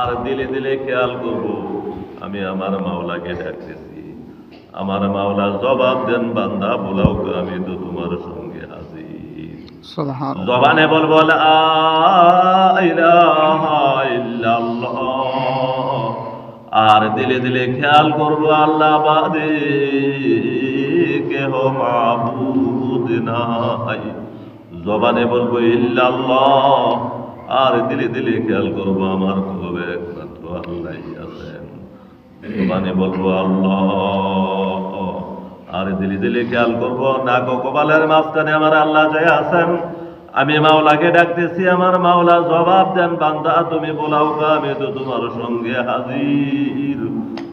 আর দিলে দিলে খেয়াল করব আমি আমার মাওলাকে ডাকতেছি। আমার মাওলা জবাব দেন বান্দা বলাও আমি তো তোমার সঙ্গে সুবহান জবানে বলব আর দিলে দিলে খেয়াল করব আল্লাহ বাদে কেহ মাবুদ নাই। জবানে বলব ইল্লাল্লাহ। আর দিলে দিলে খেয়াল করব, আমার কবে একমাত্র আল্লাহ আছেন। জবানে বলব, আল্লাহ। আর দিলে দিলে খেয়াল করব না কপালের মাঝখানে আমার আল্লাহ যে আছেন। আমি মাওলাকে ডাকতেছি, আমার মাওলা জবাব দেন, বান্দা, তুমি বলাও কা আমি তো তোমার সঙ্গে হাজির।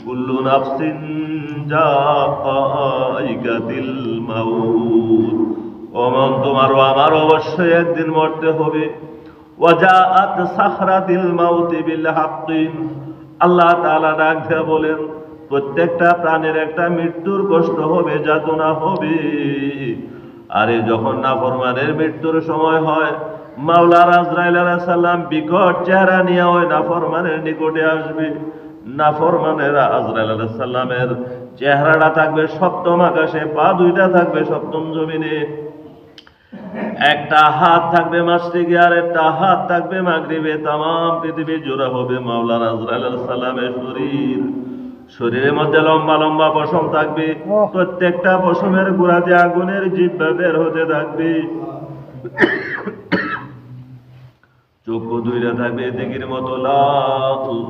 কুল্লু নাফসিন জাইকাতিল মাউত। ওমন তোমারও আমার অবশ্যই একদিন মরতে হবে। ওয়াজাআত সাখরাতিল মাউতি বিল হাক্কি। আল্লাহ তাআলা ডাক দিয়ে বলেন, প্রত্যেকটা প্রাণের একটা মৃত্যুর কষ্ট হবে, যাতনা হবে। আরে যখন নাফরমানের মৃত্যুর সময় হয় মাওলা রাজরাইল সাল্লাম বিকট চেহারা নিয়ে ওই নাফরমানের নিকটে আসবে। নাফরমানের আজরাইল সাল্লামের চেহারাটা থাকবে সপ্তম আকাশে, পা দুইটা থাকবে সপ্তম জমিনে। একটা হাত থাকবে মাসরিকে আর একটা হাত থাকবে মাগরিবে। তাম পৃথিবী জোড়া হবে মাওলা রাজরাইল সাল্লামের শরীর। শরীরের মধ্যে লম্বা লম্বা পশম থাকবে। প্রত্যেকটা পশমের গোড়াতে আগুনের জিব্বা বের হতে থাকবে। চক্ষু দুইটা থাকবে দিকের মতো লাল।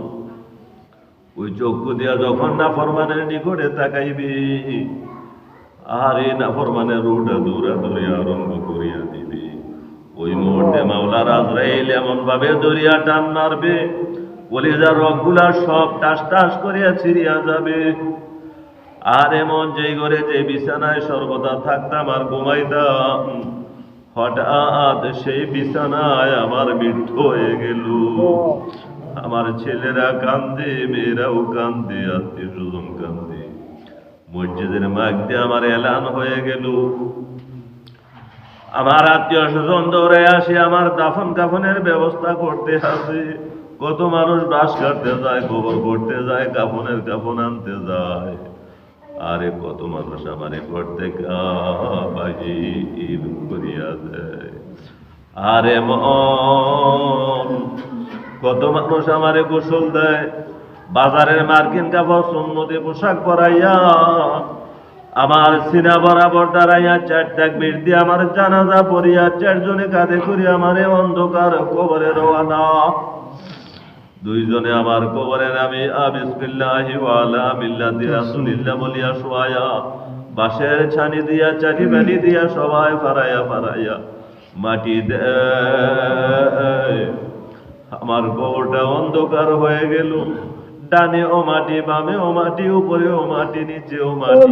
ওই চক্ষু দিয়া যখন না ফরমানের নিকটে তাকাইবে আর এই না ফরমানের রোডা দৌড়া দৌড়ে আরম্ভ করিয়া ওই মুহূর্তে মাওলা রাজরাইল এমন ভাবে দরিয়া টান মারবে, কলিজার সব টাস টাস করিয়া ছিড়িয়া যাবে। আর এমন যেই ঘরে যে বিছানায় সর্বদা থাকতাম আর ঘুমাইতাম, হঠাৎ সেই বিছানায় আমার মৃত্যু হয়ে গেল। আমার ছেলেরা কান্দে মেয়েরাও কান্দে আত্মীয় স্বজন কান্দে মসজিদের মাগ দিয়ে আমার এলান হয়ে গেল। আমার আত্মীয় স্বজন দৌড়ে আসে, আমার দাফন কাফনের ব্যবস্থা করতে আসে। কত মানুষ বাস কাটতে যায়, গোবর করতে যায়, কাফনের কাফন আনতে যায়। আরে কত মানুষ আমারে করতে করিয়া দেয়। আরে কত মানুষ আমারে গোসল দেয়। বাজারের মার্কিন কাপড় সুন্নতি পোশাক পরাইয়া আমার সিনা বরাবর দাঁড়াইয়া চার তাকবীর দিয়ে আমার জানাজা পড়িয়া চারজনে কাঁধে করি আমারে অন্ধকার কবরে রওয়ানা। দুইজনে আমার কবরে নামে আবিসমিল্লাহি ওয়ালা মিল্লাতি রাসূলিল্লাহ বলিয়া শোয়ায়া, বাঁশের ছানি দিয়া চারি বালি দিয়া সবাই ফারাইয়া ফারাইয়া, মাটি দেয় আমার কবরটা অন্ধকার হয়ে গেল। ডানে ও মাটি বামে ও মাটি উপরে ও মাটি নিচে ও মাটি।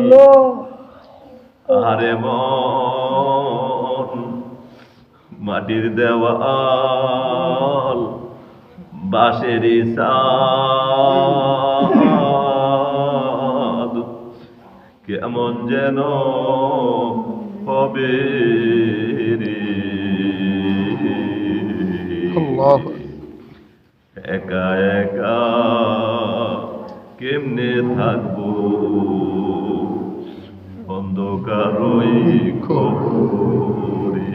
আরে মন মাটির দেওয়াল বাঁশের সাদ কেমন যেন হবে রে। আল্লাহ একা একা কেমনে থাকব? অন্ধকারই খবরে।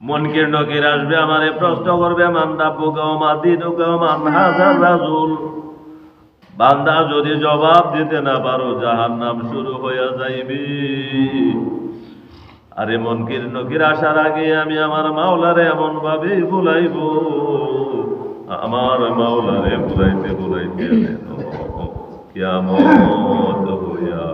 মনকে নকির আসবে, আমারে প্রশ্ন করবে, মান রাব্বু গাও মা দিনু গাও মান হাজার রাজুল? বান্দা যদি জবাব দিতে না পারো জাহান নাম শুরু হইয়া যাইবে। আরে মনকির নকির আসার আগে আমি আমার মাওলারে এমন ভাবে ভুলাইব। আমার মাওলারে ভুলাইতে ভুলাইতে কেমন হইয়া